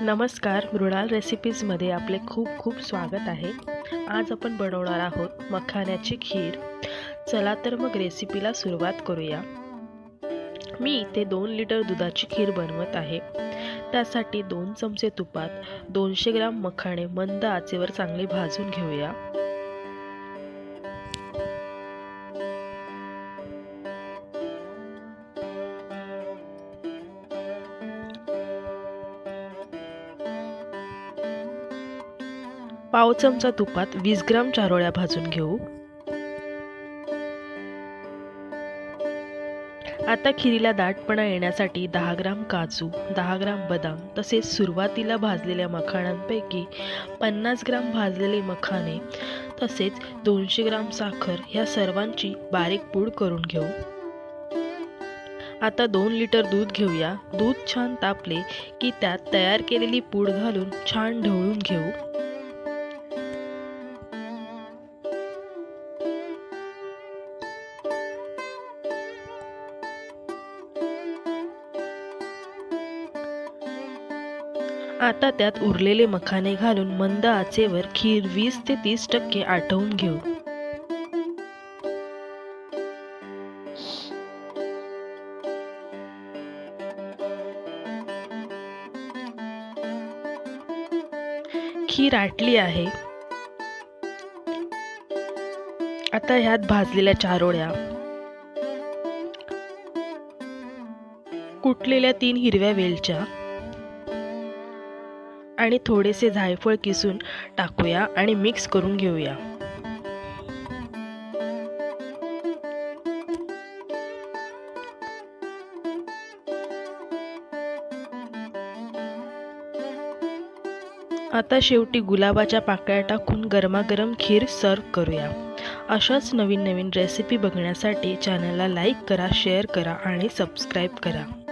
नमस्कार मृणाल रेसिपीजमध्ये आपले खूप खूप स्वागत आहे. आज आपण बनवणार आहोत मखाण्याची खीर. चला तर मग रेसिपीला सुरुवात करूया. मी इथे दोन लिटर दुधाची खीर बनवत आहे. त्यासाठी दोन चमचे तुपात दोनशे ग्राम मखाणे मंद आचेवर चांगले भाजून घेऊया. पाव चमचा तुपात वीस ग्राम चारोळ्या भाजून घेऊ. आता खिरीला दाटपणा येण्यासाठी दहा ग्राम काजू दहा ग्राम बदाम तसेच सुरुवातीला भाजलेल्या मखाणांपैकी पन्नास ग्राम भाजलेले मखाणे तसेच दोनशे ग्राम साखर ह्या सर्वांची बारीक पूड करून घेऊ. आता दोन लिटर दूध घेऊया. दूध छान तापले की त्यात तयार केलेली पूड घालून छान ढवळून घेऊ. आता त्यात उरलेले मखाने घालून मंद आचेवर खीर वीस ते तीस टक्के आटवून घेऊ. खीर आटली आहे. आता ह्यात भाजलेल्या चारोळ्या. कुटलेल्या तीन हिरव्या वेलच्या. आणि थोडेसे जायफळ किसून टाकूया आणि मिक्स करून घेऊया. आता शेवटी गुलाबाच्या पाकळ्या टाकून गरमागरम खीर सर्व करूया. अशाच नवीन नवीन रेसिपी बघण्यासाठी चॅनलला लाईक करा शेअर करा आणि सबस्क्राईब करा.